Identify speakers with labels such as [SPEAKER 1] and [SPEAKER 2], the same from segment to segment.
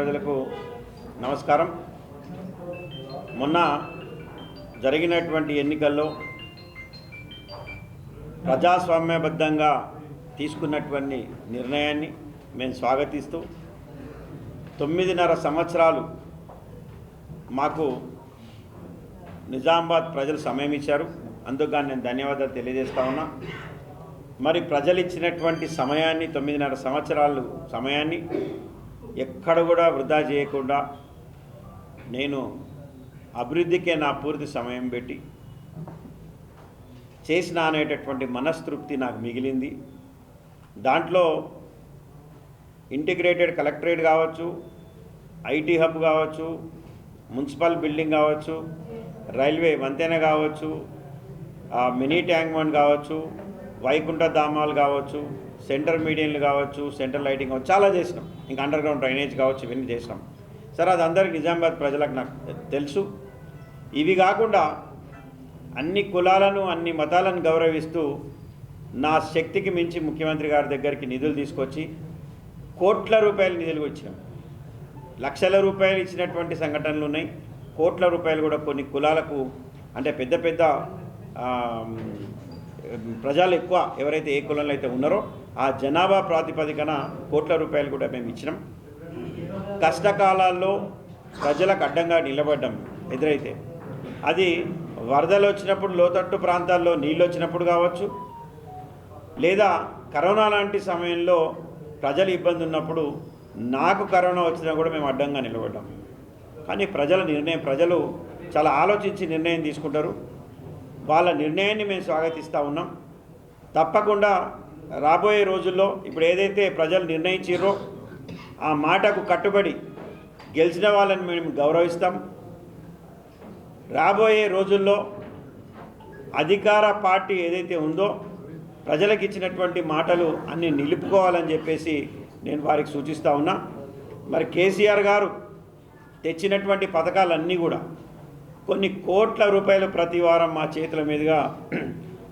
[SPEAKER 1] ప్రజలకు నమస్కారం. మొన్న జరిగినటువంటి ఎన్నికల్లో ప్రజాస్వామ్యబద్ధంగా తీసుకున్నటువంటి నిర్ణయాన్ని మేము స్వాగతిస్తూ తొమ్మిదిన్నర సంవత్సరాలు మాకు నిజామాబాద్ ప్రజలు సమయం ఇచ్చారు. అందుకు నేను ధన్యవాదాలు తెలియజేస్తా ఉన్నా. మరి ప్రజలు ఇచ్చినటువంటి సమయాన్ని తొమ్మిదిన్నర సంవత్సరాలు సమయాన్ని ఎక్కడ కూడా వృధా చేయకుండా నేను అభివృద్ధికే నా పూర్తి సమయం పెట్టి చేసిన అనేటటువంటి మనస్తృప్తి నాకు మిగిలింది. దాంట్లో ఇంటిగ్రేటెడ్ కలెక్టరేట్ కావచ్చు ఐటీ హబ్ కావచ్చు మున్సిపల్ బిల్డింగ్ కావచ్చు రైల్వే వంతెన కావచ్చు మినీ ట్యాంక్ బండ్ కావచ్చు వైకుంఠ ధామాలు కావచ్చు సెంటర్ మీడియన్లు కావచ్చు సెంటర్ లైటింగ్ కావచ్చు చాలా చేసినాం. ఇంకా అండర్ గ్రౌండ్ డ్రైనేజ్ కావచ్చు ఇవన్నీ చేసినాం. సరే అది అందరికి నిజామాబాద్ ప్రజలకు నాకు తెలుసు. ఇవి కాకుండా అన్ని కులాలను అన్ని మతాలను గౌరవిస్తూ నా శక్తికి మించి ముఖ్యమంత్రి గారి దగ్గరికి నిధులు తీసుకొచ్చి కోట్ల రూపాయల నిధులు ఇచ్చినాం. లక్షల రూపాయలు ఇచ్చినటువంటి సంఘటనలు ఉన్నాయి. కోట్ల రూపాయలు కూడా కొన్ని కులాలకు అంటే పెద్ద పెద్ద ప్రజలు ఎక్కువ ఎవరైతే ఏ కులంలో అయితే ఉన్నారో ఆ జనాభా ప్రాతిపదికన కోట్ల రూపాయలు కూడా మేము ఇచ్చినాం. కష్టకాలాల్లో ప్రజలకు అడ్డంగా నిలబడ్డం ఎదురైతే అది వరదలు వచ్చినప్పుడు లోతట్టు ప్రాంతాల్లో నీళ్ళు వచ్చినప్పుడు కావచ్చు లేదా కరోనా లాంటి సమయంలో ప్రజలు ఇబ్బంది ఉన్నప్పుడు నాకు కరోనా వచ్చినా కూడా మేము అడ్డంగా నిలబడ్డాం. కానీ ప్రజల నిర్ణయం ప్రజలు చాలా ఆలోచించి నిర్ణయం తీసుకుంటారు. వాళ్ళ నిర్ణయాన్ని మేము స్వాగతిస్తూ ఉన్నాం. తప్పకుండా రాబోయే రోజుల్లో ఇప్పుడు ఏదైతే ప్రజలు నిర్ణయించారో ఆ మాటకు కట్టుబడి గెలిచిన వాళ్ళని మేము గౌరవిస్తాం. రాబోయే రోజుల్లో అధికార పార్టీ ఏదైతే ఉందో ప్రజలకు ఇచ్చినటువంటి మాటలు అన్నీ నిలుపుకోవాలని చెప్పేసి నేను వారికి సూచిస్తూ ఉన్నా. మరి కేసీఆర్ గారు తెచ్చినటువంటి పథకాలన్నీ కూడా కొన్ని కోట్ల రూపాయలు ప్రతి వారం మా చేతుల మీదుగా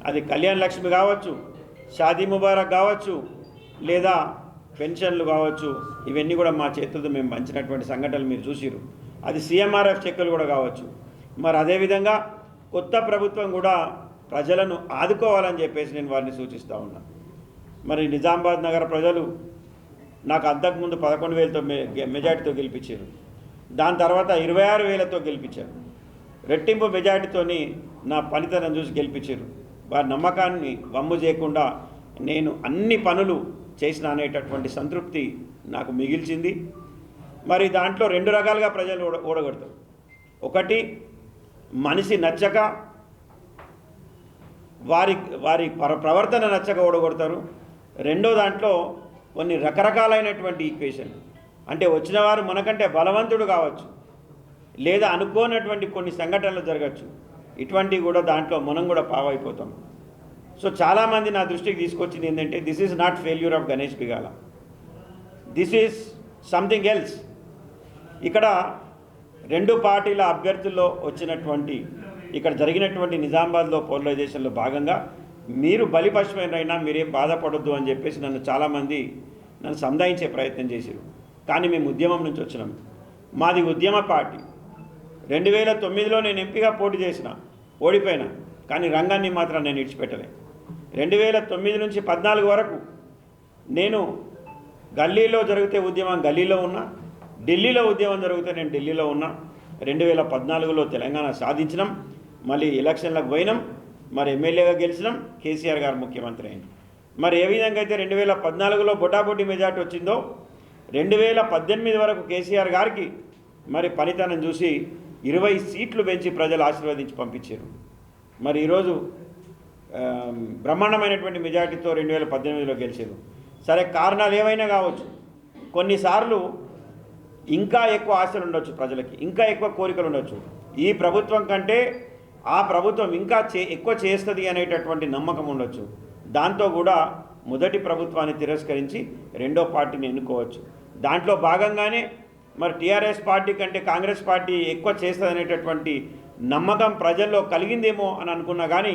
[SPEAKER 1] అది కళ్యాణ లక్ష్మి కావచ్చు షాదీ ముబారక్ కావచ్చు లేదా పెన్షన్లు కావచ్చు ఇవన్నీ కూడా మా చేతులతో మేము పంచినటువంటి సంఘటనలు మీరు చూసిరు అది సీఎంఆర్ఎఫ్ చెక్కులు కూడా కావచ్చు. మరి అదేవిధంగా కొత్త ప్రభుత్వం కూడా ప్రజలను ఆదుకోవాలని చెప్పేసి నేను వారిని సూచిస్తూ ఉన్నా. మరి నిజామాబాద్ నగర ప్రజలు నాకు అంతకుముందు పదకొండు వేలతో మె- మెజార్టీతో గెలిపించారు. దాని తర్వాత ఇరవై ఆరు వేలతో గెలిపించారు. రెట్టింపు మెజార్టీతోని నా పనితనం చూసి గెలిపించారు. వారి నమ్మకాన్ని వమ్ము చేయకుండా నేను అన్ని పనులు చేసిన అనేటటువంటి సంతృప్తి నాకు మిగిల్చింది. మరి దాంట్లో రెండు రకాలుగా ప్రజలు ఓడ ఓడగొడతారు. ఒకటి మనిషి నచ్చక వారి వారి ప్రవర్తన నచ్చక ఓడగొడతారు. రెండో దాంట్లో కొన్ని రకరకాలైనటువంటి ఈక్వేషన్ అంటే వచ్చిన వారు మనకంటే బలవంతుడు కావచ్చు. లేదా అనుకోనటువంటి కొన్ని సంఘటనలు జరగచ్చు. ఇటువంటివి కూడా దాంట్లో మనం కూడా పావైపోతాం. సో చాలామంది నా దృష్టికి తీసుకొచ్చింది ఏంటంటే this is not failure of Ganesh Bigala this is something else ఇక్కడ రెండు పార్టీల అభ్యర్థుల్లో వచ్చినటువంటి ఇక్కడ జరిగినటువంటి నిజామాబాద్లో పోలరైజేషన్లో భాగంగా మీరు బలిపశుమైనా మీరేం బాధపడొద్దు అని చెప్పేసి నన్ను చాలామంది నన్ను సంధాయించే ప్రయత్నం చేశారు కానీ మేము ఉద్యమం నుంచి వచ్చినాం. మాది ఉద్యమ పార్టీ. రెండు వేల తొమ్మిదిలో నేను ఎంపీగా పోటీ చేసిన ఓడిపోయినా కానీ రంగాన్ని మాత్రం నేను విడిచిపెట్టలే. రెండు వేల తొమ్మిది నుంచి పద్నాలుగు వరకు నేను గల్లీలో జరిగితే ఉద్యమం గల్లీలో ఉన్నా ఢిల్లీలో ఉద్యమం జరిగితే నేను ఢిల్లీలో ఉన్నా. రెండు వేల పద్నాలుగులో తెలంగాణ సాధించినాం మళ్ళీ ఎలక్షన్లకు పోయినాం మరి ఎమ్మెల్యేగా గెలిచినాం కేసీఆర్ గారు ముఖ్యమంత్రి అయింది. మరి ఏ విధంగా అయితే రెండు వేల పద్నాలుగులో బొటాబొట్టి మెజార్టీ వచ్చిందో రెండు వేల పద్దెనిమిది వరకు కేసీఆర్ గారికి మరి పనితనం చూసి ఇరవై సీట్లు పెంచి ప్రజలు ఆశీర్వదించి పంపించారు. మరి ఈరోజు బ్రహ్మాండమైనటువంటి మెజార్టీతో రెండు వేల పద్దెనిమిదిలో గెలిచారు. సరే కారణాలు ఏమైనా కావచ్చు? కొన్నిసార్లు ఇంకా ఎక్కువ ఆశలు ఉండొచ్చు ప్రజలకి ఇంకా ఎక్కువ కోరికలు ఉండొచ్చు. ఈ ప్రభుత్వం కంటే ఆ ప్రభుత్వం ఇంకా చే ఎక్కువ చేస్తుంది అనేటటువంటి నమ్మకం ఉండొచ్చు. దాంతో కూడా మొదటి ప్రభుత్వాన్ని తిరస్కరించి రెండో పార్టీని ఎన్నుకోవచ్చు. దాంట్లో భాగంగానే మరి టీఆర్ఎస్ పార్టీ కంటే కాంగ్రెస్ పార్టీ ఎక్కువ చేస్తుంది నమ్మకం ప్రజల్లో కలిగిందేమో అని అనుకున్నా కానీ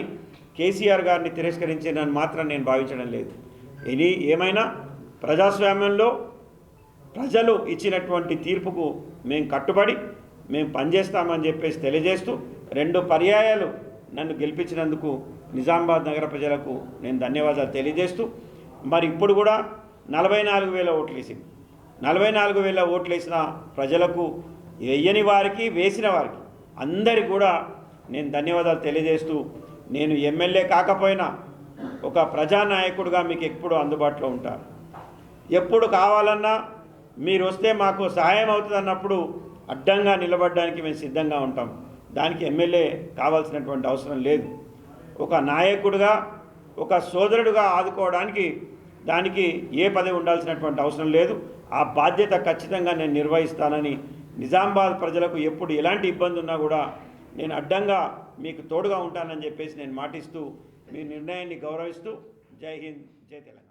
[SPEAKER 1] కేసీఆర్ గారిని తిరస్కరించిందని మాత్రం నేను భావించడం లేదు. ఇది ఏమైనా ప్రజాస్వామ్యంలో ప్రజలు ఇచ్చినటువంటి తీర్పుకు మేము కట్టుబడి మేము పనిచేస్తామని చెప్పేసి తెలియజేస్తూ రెండు పర్యాయాలు నన్ను గెలిపించినందుకు నిజామాబాద్ నగర ప్రజలకు నేను ధన్యవాదాలు తెలియజేస్తూ మరి ఇప్పుడు కూడా నలభై నాలుగు వేల ఓట్లు వేసింది. నలభై నాలుగు వేల ఓట్లు వేసిన ప్రజలకు వేయని వారికి వేసిన వారికి అందరికి కూడా నేను ధన్యవాదాలు తెలియజేస్తూ నేను ఎమ్మెల్యే కాకపోయినా ఒక ప్రజానాయకుడిగా మీకు ఎప్పుడు అందుబాటులో ఉంటాను. ఎప్పుడు కావాలన్నా మీరు వస్తే మాకు సహాయం అవుతుంది అన్నప్పుడు అడ్డంగా నిలబడడానికి మేము సిద్ధంగా ఉంటాం. దానికి ఎమ్మెల్యే కావాల్సినటువంటి అవసరం లేదు. ఒక నాయకుడిగా ఒక సోదరుడుగా ఆదుకోవడానికి దానికి ఏ పదవి ఉండాల్సినటువంటి అవసరం లేదు. ఆ బాధ్యత ఖచ్చితంగా నేను నిర్వహిస్తానని నిజామాబాద్ ప్రజలకు ఎప్పుడు ఎలాంటి ఇబ్బంది ఉన్నా కూడా నేను అడ్డంగా మీకు తోడుగా ఉంటానని చెప్పేసి నేను మాటిస్తూ మీ నిర్ణయాన్ని గౌరవిస్తూ జై హింద్ జై తెలంగాణ.